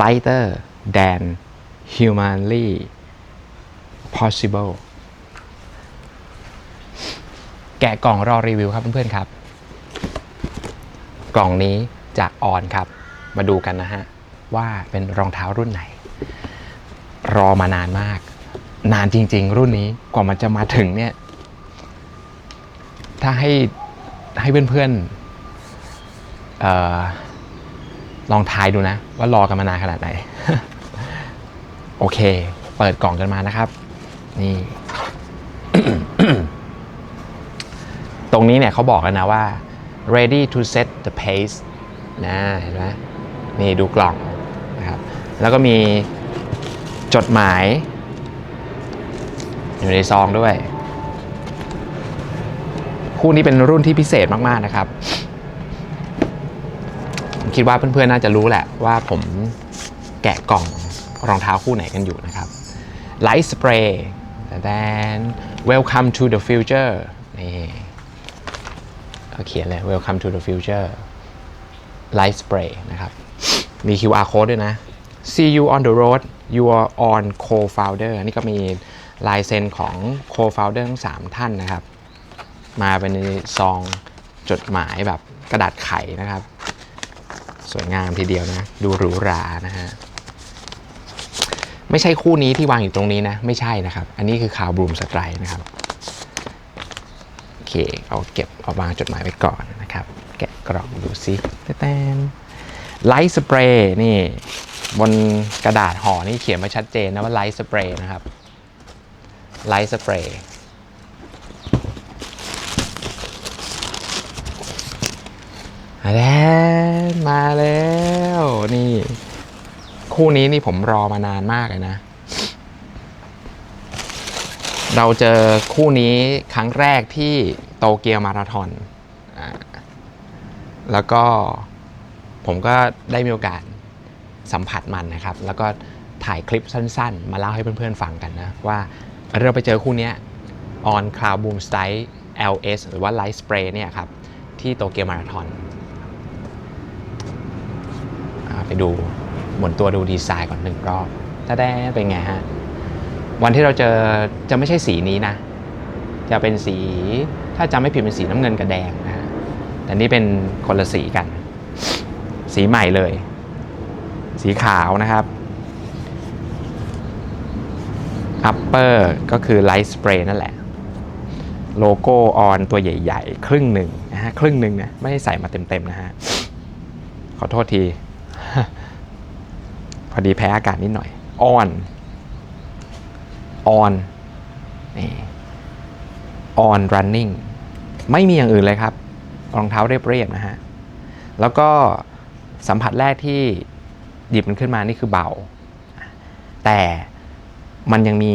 lighter than humanly possible แกะกล่องรอรีวิวครับเพื่อนๆครับ กล่องนี้จากออนครับ มาดูกันนะฮะ ว่าเป็นรองเท้ารุ่นไหน รอมานานมาก นานจริง ๆ รุ่นนี้กว่ามันจะมาถึงเนี่ย ถ้าให้ให้เพื่อนๆเออ ลองทายดูนะ ว่ารอกันมานานขนาดไหน โอเค เปิดกล่องกันมานะครับ นี่ ตรงนี้เนี่ยเขาบอกแล้วนะว่า ready to set the pace นะเห็นไหมนี่ดูกล่องนะครับ แล้วก็มีจดหมาย อยู่ในซองด้วย คู่นี้เป็นรุ่นที่พิเศษมาก ๆ นะครับ คิดว่าเพื่อนๆน่าจะรู้แหละว่าผมแกะกล่องรองเท้าคู่ไหนกันอยู่นะครับ Light Spray then Welcome to the Future นี่เขาเขียนเลย Welcome to the Future Light Spray นะครับ มี QR code ด้วยนะ See you on the road you are on co-founder นี่ก็มีลายเซ็นของ co-founder ทั้ง 3 ท่านนะครับ มาเป็นในซองจดหมายแบบกระดาษไขนะครับ สวยงามทีเดียวนะ ดูหรูหรานะฮะ ไม่ใช่คู่นี้ที่วางอยู่ตรงนี้นะ ไม่ใช่นะครับ อันนี้คือขาวบลูมสไตร์นะครับ โอเค เอาเก็บเอาวางจดหมายไว้ก่อนนะครับ แกะกล่องดูซิแตนไลท์สเปรย์นี่ บนกระดาษห่อนี่เขียนมาชัดเจนนะว่าไลท์สเปรย์นะครับไลท์สเปรย์ มาแล้วมาแล้วนี่ คู่นี้นี่ผมรอมานานมากเลยนะ เราเจอคู่นี้ครั้งแรกที่โตเกียวมาราธอนอแล้วก็ผมก็ได้มีโอกาสสัมผัสมันนะครับ แล้วก็ถ่ายคลิปสั้นๆ มาเล่าให้เพื่อนๆฟังกันนะ ว่าเราไปเจอคู่นี้ on cloud boom style LS หรือว่า light spray เนี่ยครับ ที่โตเกียวมาราธอน ไปดูหมุนตัวดูดีไซน์ก่อนหนึ่งรอบถ้าได้เป็นไงฮะ วันที่เราเจอจะไม่ใช่สีนี้นะ จะเป็นสีถ้าจำไม่ผิดเป็นสีน้ำเงินกับแดงนะฮะ แต่นี่เป็นคนละสีกัน สีใหม่เลย สีขาวนะครับ upper ก็คือ light spray นั่นแหละ โลโก้ออนตัวใหญ่ ๆ ครึ่งหนึ่งนะฮะ ครึ่งหนึ่งนะ ไม่ได้ใส่มาเต็ม ๆ นะฮะ ขอโทษที พอดีแพ้อากาศนิดหน่อยออน on นี่ on running ไม่มีอย่างอื่นเลยครับ รองเท้าเรียบๆนะฮะ แล้วก็สัมผัสแรกที่หยิบมันขึ้นมานี่คือเบา แต่มันยังมี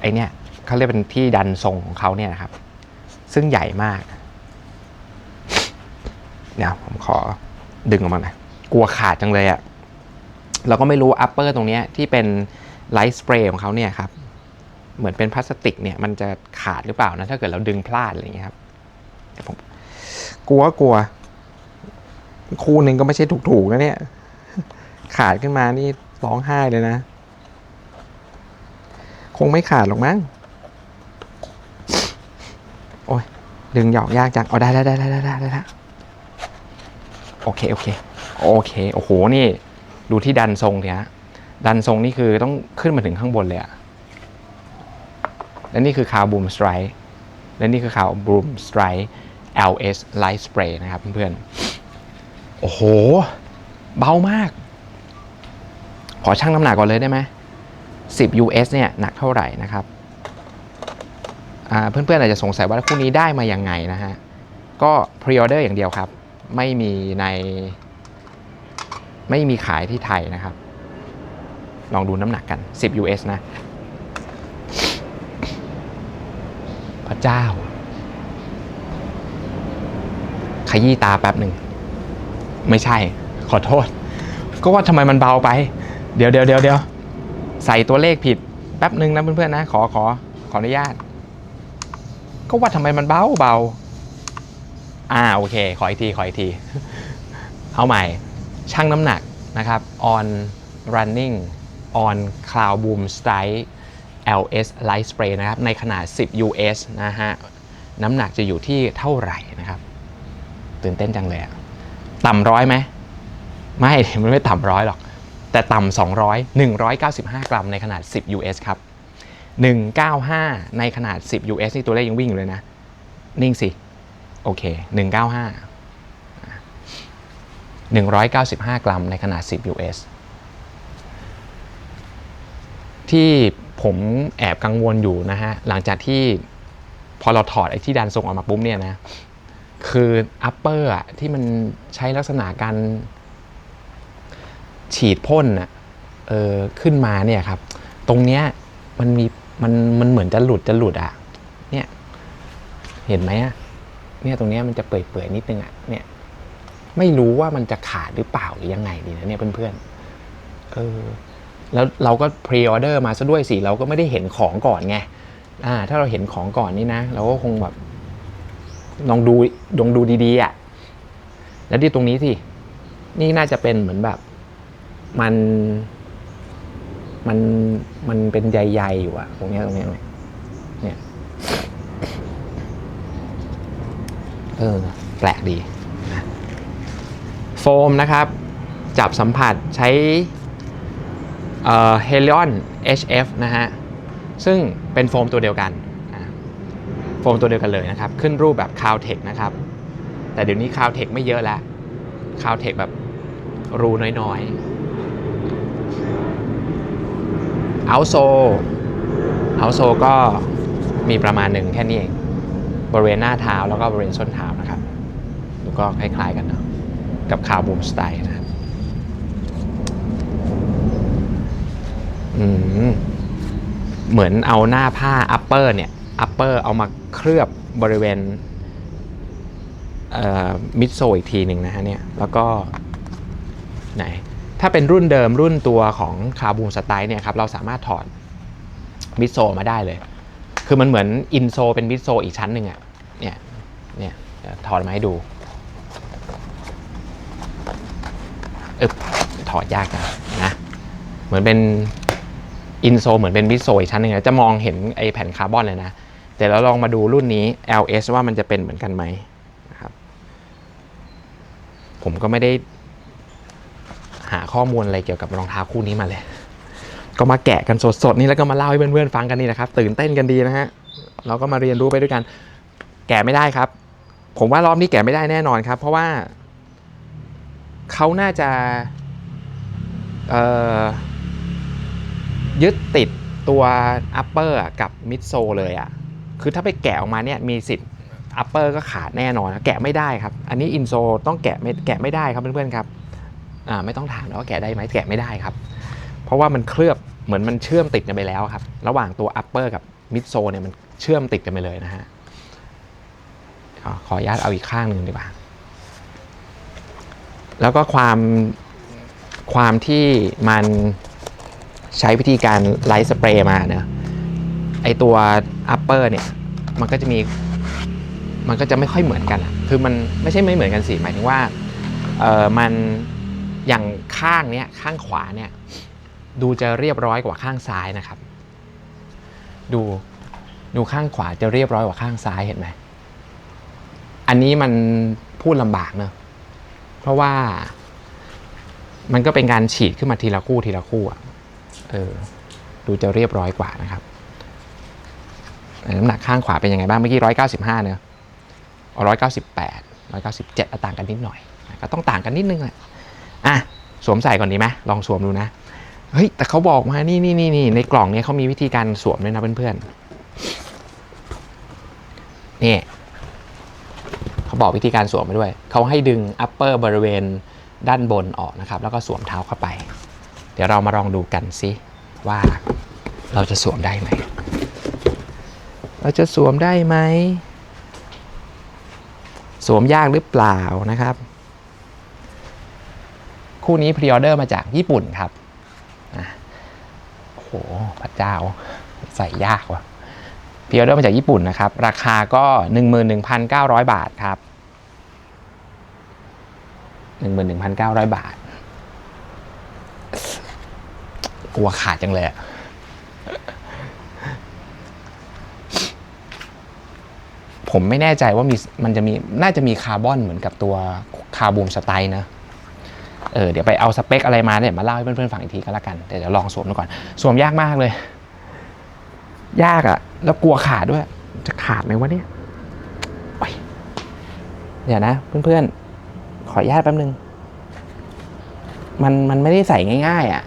ไอเนี่ยเขาเรียกเป็นที่ดันทรงของเขาเนี่ยนะครับ ซึ่งใหญ่มากเดี๋ยผมขอดึงออกมาหน่อย กลัวขาดจังเลยอะ่ะเราก็ไม่รู้อัปเปอร์ตรงนี้ที่เป็นไลท์สเปรย์ของเขาเนี่ยครับ เหมือนเป็นพลาสติกเนี่ยมันจะขาดหรือเปล่านะถ้าเกิดเราดึงพลาดอะไรอย่างเงี้ยครับผมกลัวกลัว คู่หนึ่งก็ไม่ใช่ถูกๆนะเนี่ย ขาดขึ้นมานี่ร้องไห้เลยนะ คงไม่ขาดหรอกมั้งโอ้ยดึงหยอกยากจังเอาได้ได้ได้ได้ได้ได้ได้โอเคโอเค โอเค โอ้โห นี่ดูที่ดันทรงเนี่ยฮะดันทรงนี่คือต้องขึ้นมาถึงข้างบนเลยอะและนี่คือคาวบูมสไตร์และนี่คือคาวบูมสไตร์ LS Light Spray นะครับเพื่อนๆ โอ้โห เบามาก ขอชั่งน้ำหนักก่อนเลยได้ไหม10 US เนี่ยหนักเท่าไหร่นะครับอ่าเพื่อนๆอาจจะสงสัยว่าคู่นี้ได้มาอยังไงนะฮะ ก็พรีออเดอร์อย่างเดียวครับ ไม่มีใน ไม่มีขายที่ไทยนะครับ ลองดูน้ำหนักกัน 10 US นะ พระเจ้า ขยี้ตาแป๊บหนึ่ง ไม่ใช่ ขอโทษ ก็ว่าทำไมมันเบาไป เดี๋ยวเดี๋ยวเดี๋ยวเดี๋ยวใส่ตัวเลขผิด แป๊บหนึ่งนะเพื่อนๆนะ ขอขอขออนุญาต ก็ว่าทำไมมันเบาเบาอ่าโอเค ขออีกที ขออีกที เอาใหม่ ชั่งน้ำหนักนะครับ on running on cloud boom style LS light spray นะครับ ในขนาด 10 US นะฮะ น้ำหนักจะอยู่ที่เท่าไหร่นะครับ ตื่นเต้นจังเลยอะต่ำร้อยไหม ไม่ มันไม่ต่ำร้อยหรอก แต่ต่ำ200 195 กรัมในขนาด 10 US ครับ 195 ในขนาด 10 US นี่ตัวเลขยังวิ่งอยู่เลยนะ นิ่งสิ โอเค 195 195 กรัมในขนาด 10 US ที่ผมแอบกังวลอยู่นะฮะ หลังจากที่พอเราถอดไอ้ที่ดันทรงออกมาปุ๊บเนี่ยนะ คือ upper อะที่มันใช้ลักษณะการฉีดพ่นอะเออขึ้นมาเนี่ยครับ ตรงเนี้ยมันมีมันมันเหมือนจะหลุดจะหลุดอะเนี่ย เห็นไหมอะเนี่ยตรงเนี้ยมันจะเปื่อยๆนิดนึงอะเนี่ย ไม่รู้ว่ามันจะขาดหรือเปล่าหรือยังไงดีนะเนี่ยเพื่อนๆเออแล้วเราก็พรีออเดอร์มาซะด้วยสิเราก็ไม่ได้เห็นของก่อนไงอ่าถ้าเราเห็นของก่อนนี่นะ เราก็คงแบบลองดูลองดูดีๆอะ่ะแล้วที่ตรงนี้สินี่น่าจะเป็นเหมือนแบบมันมันมันเป็นใยๆอยู่อะตรงนี้ตรงนี้ยเนี่ยเออแปลกดี ฟมนะครับ จับสัมผัสใช้เฮลิออน HF นะฮะ ซึ่งเป็นโฟมตัวเดียวกัน โฟมตัวเดียวกันเลยนะครับ ขึ้นรูปแบบ c o w t e c h นะครับ แต่เดี๋ยวนี้ c o w t e c h ไม่เยอะแล้ว c o w t e c h แบบรูน้อยๆเอาโซเอาโซก็มีประมาณหนึ่งแค่นี้เอง บริเวณหน้าเท้าแล้วก็บริเวณส้นเท้านะครับดูก็คล้ายๆกันเนาะ กับคาวบูมสไตล์นะครับอืมเหมือนเอาหน้าผ้าอัปเปอร์เนี่ยอัปเปอร์เอามาเคลือบบริเวณมิดโซอีกทีหนึ่งนะฮะเนี่ยแล้วก็ไหนถ้าเป็นรุ่นเดิมรุ่นตัวของคาบูมสไตล์เนี่ยครับเราสามารถถอดมิดโซมาได้เลย คือมันเหมือนอินโซเป็นมิดโซอีกชั้นหนึ่งอะเนี่ยเนี่ยเดี๋ยถอดมาให้ดู บถอดยากจังนะ เหมือนเป็นอินโซเหมือนเป็นวิโซอีกชั้นหนึ่งจะมองเห็นไอแผ่นคาร์บอนเลยนะ แต่เราลองมาดูรุ่นนี้ LS ว่ามันจะเป็นเหมือนกันไหมนะครับ ผมก็ไม่ได้หาข้อมูลอะไรเกี่ยวกับรองเท้าคู่นี้มาเลย ก็มาแกะกันสดๆนี่แล้วก็มาเล่าให้เพื่อนๆฟังกันนี่นะครับ ตื่นเต้นกันดีนะฮะ เราก็มาเรียนรู้ไปด้วยกัน แกะไม่ได้ครับ ผมว่ารอบนี้แกะไม่ได้แน่นอนครับ เพราะว่า เขาน่าจะยึดติดตัว upper อะกับ mid sole เลยอะ่ะ คือถ้าไปแกะออกมาเนี่ยมีสิทธิ์ upper ก็ขาดแน่นอน แกะไม่ได้ครับ อันนี้ in sole ต้องแกะไม่แกะไม่ได้ครับเพื่อนๆครับ อ่าไม่ต้องถามแล้วว่าแกะได้ไหมแกะไม่ได้ครับ เพราะว่ามันเคลือบเหมือนมันเชื่อมติดกันไปแล้วครับ ระหว่างตัว upper กับ mid sole เนี่ยมันเชื่อมติดกันไปเลยนะฮะขออนุญาตเอาอีกข้างหนึ่งดีกว่า แล้วก็ความความที่มันใช้วิธีการไลท์สเปรย์มาเนะไอตัว upper เนี่ยมันก็จะมีมันก็จะไม่ค่อยเหมือนกัน คือมันไม่ใช่ไม่เหมือนกันสิหมายถึงว่าเออมันอย่างข้างเนี้ยข้างขวาเนี่ยดูจะเรียบร้อยกว่าข้างซ้ายนะครับ ดูดูข้างขวาจะเรียบร้อยกว่าข้างซ้ายเห็นไหมอันนี้มันพูดลำบากเนอะ เพราะว่า มันก็เป็นการฉีดขึ้นมาทีละคู่ทีละคู่อะเออดูจะเรียบร้อยกว่านะครับน้ำหนักข้างขวาเป็นยังไงบ้างเมื่อกี้ร้อยเก้าสิบห้าเนอะร้อยเก้าสิบแปดร้อยเก้าสิบเจ็ดต่างกันนิดหน่อย ก็ต้องต่างกันนิดนึงแหละอะสวมใส่ก่อนดีไหมลองสวมดูนะ เฮ้ย แต่เขาบอกมา นี่นี่นี่ในกล่องเนี้ยเขามีวิธีการสวมด้วยนะเพื่อนๆ นี่ เขาบอกวิธีการสวมไปด้วย เขาให้ดึง upper บริเวณด้านบนออกนะครับ แล้วก็สวมเท้าเข้าไป เดี๋ยวเรามาลองดูกันซิว่าเราจะสวมได้ไหม เราจะสวมได้ไหม สวมยากหรือเปล่านะครับ คู่นี้พรีออเดอร์มาจากญี่ปุ่นครับโอ้โห พระเจ้า ใส่ยากว่ะ พีออเดอร์มาจากญี่ปุ่นนะครับ ราคาก็ 11,900 บาทครับ 11,900 บาท กลัวขาดจังเลยอะผมไม่แน่ใจว่ามีมันจะมีน่าจะมีคาร์บอนเหมือนกับตัวคาร์บูมสไตล์นะเออเดี๋ยวไปเอาสเปคอะไรมาเนี่ยมาเล่าให้เพื่อนๆฟังอีกทีก็แล้วกันแต่เดี๋ยวลองสวมดูก่อน สวมยากมากเลย ยากอะ แล้วกลัวขาดด้วย จะขาดไหมวะเนี่ยเดี๋ยวนะ เพื่อนๆ ขออนุญาตแป๊บนึง มันมันไม่ได้ใส่ง่ายๆอะ่ะ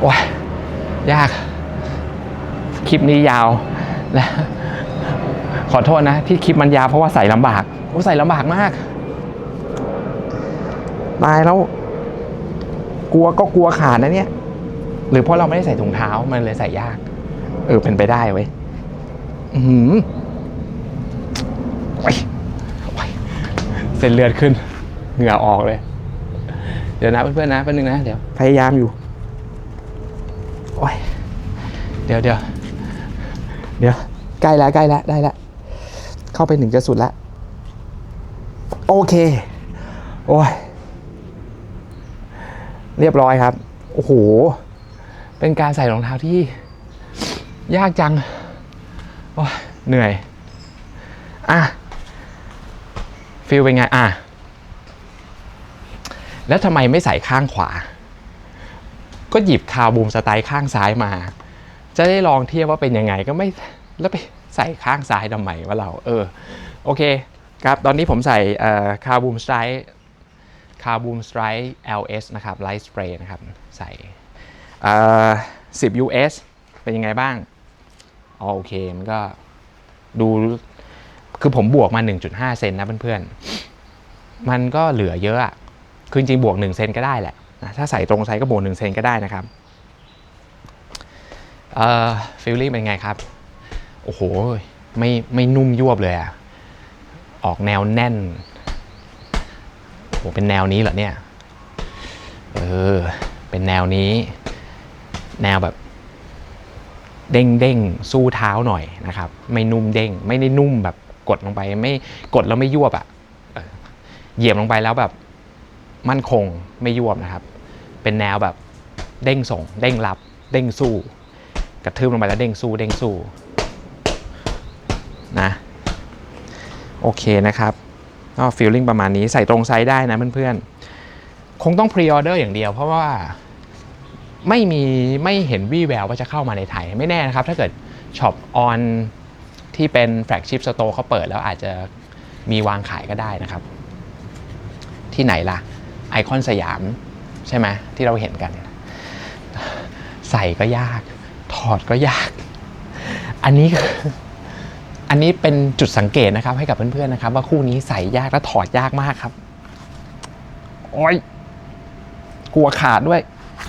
โอ้ยยาก คลิปนี้ยาวและขอโทษนะ ที่คลิปมันยาวเพราะว่าใส่ลำบากโอ้ใส่ลำบากมาก ตายแล้วกลัวก็กลัวขาดนะเนี่ย หรือเพราะเราไม่ได้ใส่ถุงเท้ามันเลยใส่ยาก เออเป็นไปได้เว้ยอือหือโอ้ยโอ้ยเส้นเลือดขึ้น เหงื่อออกเลย เดี๋ยวนะเพื่อนๆนะแป๊บนึงนะเดี๋ยวพยายามอยู่โอ้ยเดี๋ยวเดี๋ยวเดี๋ยวใกล้แล้วใกล้แล้วได้แล้วเข้าไปหนึ่งจะสุดแล้ว โอเค โอ้ย เรียบร้อยครับ โอ้โห เป็นการใส่รองเท้าที่ ยากจัง โอ้ยเหนื่อย อะฟิลเป็นไง อะ แล้วทำไมไม่ใส่ข้างขวา ก็หยิบคาบูมสไตล์ข้างซ้ายมา จะได้ลองเทียบว่าเป็นยังไงก็ไม่แล้วไปใส่ข้างซ้ายทำไมวะเรา เออ โอเค ครับ ตอนนี้ผมใส่คาบูมสไตล์ คาบูมสไตล์ LS นะครับไลท์สเปรย์นะครับใส่10 US เป็นยังไงบ้างอ๋อโอเค มันก็ดูคือผมบวกมา 1.5 เซนนะเพื่อนๆ มันก็เหลือเยอะอะคือจริงๆบวก 1 เซนก็ได้แหละนะถ้าใส่ตรงไซส์ก็บวก 1 เซนก็ได้นะครับเอ่อฟิลลิ่งเป็นไงครับ โอ้โห ไม่ไม่นุ่มยวบเลยอะออกแนวแน่น หเป็นแนวนี้เหรอเนี่ย เออ เป็นแนวนี้ แนวแบบ เด้งเด้งสู้เท้าหน่อยนะครับ ไม่นุ่มเด้ง ไม่ได้นุ่มแบบกดลงไป ไม่กดแล้วไม่ยวบอะ่ะเออเหยียบลงไปแล้วแบบมั่นคงไม่ยวบนะครับ เป็นแนวแบบเด้งส่ง เด้งรับ เด้งสู้ กระทืบลงไปแล้วเด้งสู้ เด้งสู้นะ โอเคนะครับ ก็ฟีลลิ่งประมาณนี้ใส่ตรงไซส์ได้นะเพื่อนๆ คงต้องพรีออเดอร์อย่างเดียวเพราะว่าไม่มีไม่เห็นวี่แววว่าจะเข้ามาในไทย ไม่แน่นะครับ ถ้าเกิดช็อปออนที่เป็นแฟลกชิพสโตร์เขาเปิดแล้วอาจจะมีวางขายก็ได้นะครับ ที่ไหนล่ะ ไอคอนสยามใช่ไหมที่เราเห็นกัน ใส่ก็ยาก ถอดก็ยาก อันนี้คือ อันนี้เป็นจุดสังเกตนะครับ ให้กับเพื่อนๆนะครับ ว่าคู่นี้ใส่ยากและถอดยากมากครับ โอ้ยกลัวขาดด้วย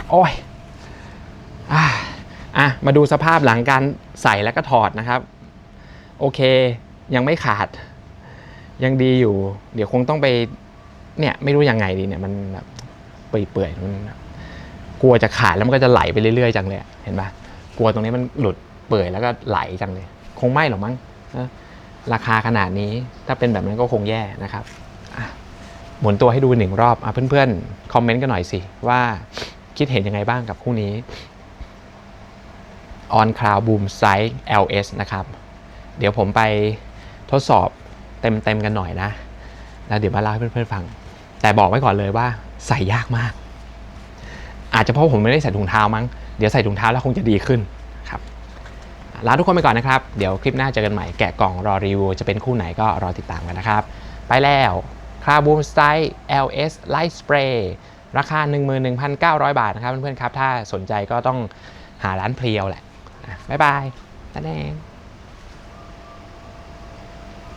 โอ้ยอะอะมาดูสภาพหลังการใส่แล้วก็ถอดนะครับ โอเค ยังไม่ขาด ยังดีอยู่ เดี๋ยวคงต้องไปเนี่ยไม่รู้ยังไงดีเนี่ยมันแบบเปื่อยๆมันกลัวจะขาดแล้วมันก็จะไหลไปเรื่อยๆจังเลยเห็นปะกลัวตรงนี้มันหลุดเปื่อยแล้วก็ไหลจังเลย คงไม่หรอกมั้ง ราคาขนาดนี้ถ้าเป็นแบบนั้นก็คงแย่นะครับหมุนตัวให้ดูหนึ่งรอบอเพื่อนๆ คอมเมนต์กันหน่อยสิว่าคิดเห็นยังไงบ้างกับคู่นี้ On Cloud Boom Size LS นะครับ เดี๋ยวผมไปทดสอบเต็มๆกันหน่อยนะ แล้วเดี๋ยวมาเล่าให้เพื่อนๆฟัง แต่บอกไว้ก่อนเลยว่าใส่ยากมาก อาจจะเพราะผมไม่ได้ใส่ถุงเท้ามั้ง เดี๋ยวใส่ถุงเท้าแล้วคงจะดีขึ้น ลาทุกคนไปก่อนนะครับ เดี๋ยวคลิปหน้าเจอกันใหม่แกะกล่องรอรีวิวจะเป็นคู่ไหนก็รอติดตามกันนะครับ ไปแล้วคราบูมสไตล์ LS Light Spray ราคา 11,900 บาทนะครับเพื่อนๆครับ ถ้าสนใจก็ต้องหาร้านเพลียวแหละ บ๊ายบายนั่นเอง